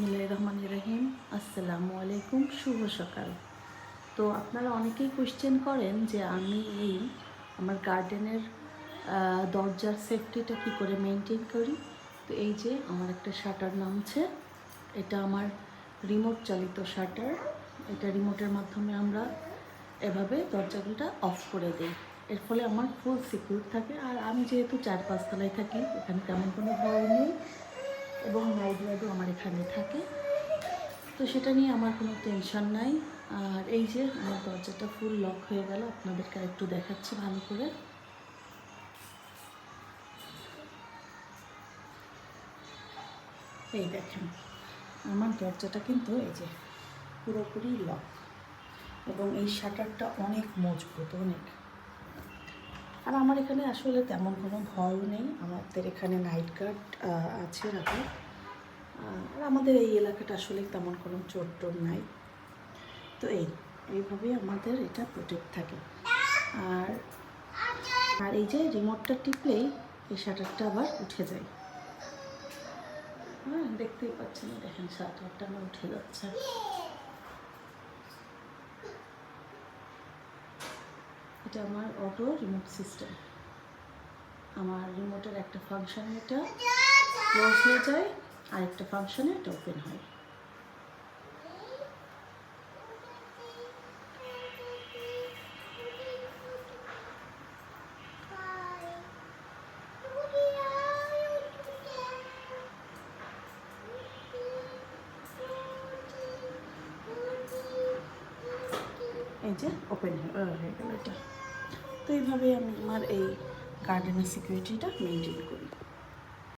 বিসমিল্লাহ রহমান রহিম আসসালামু আলাইকুম শুভ সকাল। তো আপনারা অনেকেই কোয়েশ্চেন করেন যে আমি এই আমার গার্ডেনের দরজার সেফটিটা কী করে মেনটেন করি? তো এই যে আমার একটা শাটার নামছে। এটা আমার রিমোট চালিত শাটার এটা রিমোটের মাধ্যমে আমরা এভাবে দরজাগুলোটা অফ করে দিই। এর ফলে আমার ফুল সিকিউর থাকে। আর আমি যেহেতু চার পাঁচতলায় থাকি, এখানে তেমন কোনো ভয় নেই। এবং নাইট গার্ডও আমার এখানে থাকে। তো সেটা নিয়ে আমার কোনো টেনশন নাই। আর এই যে আমার দরজাটা ফুল লক হয়ে গেল, আপনাদেরকে একটু দেখাচ্ছি ভালো করে। এই দেখেন, আমার দরজাটা কিন্তু এই যে পুরোপুরি লক এবং এই শাটারটা অনেক মজবুত, অনেক। আর আমার এখানে আসলে তেমন কোনো ভয়ও নেই। আমাদের এখানে নাইট গার্ড আছে রাখা আর আমাদের এই এলাকাটা আসলে তেমন কোনো চোর টোর নাই। তো এই, এইভাবেই আমাদের এটা প্রোটেক্ট থাকে। আর আর এই যে রিমোটটা টিপলেই এই শাটারটা আবার উঠে যায়। হ্যাঁ দেখতেই পাচ্ছেন, দেখেন শাটারটা আমার উঠে যাচ্ছে। এটা আমার অটো রিমোট সিস্টেম আমার রিমোটের একটা ফাংশানে এটা ক্লোজ হয়ে যায় আর একটা ফাংশানে এটা ওপেন হয়। এই যে ওপেন হয়ে গেল এটা। তো এইভাবেই আমি আমার এই গার্ডেনের সিকিউরিটিটা মেনটেন করি।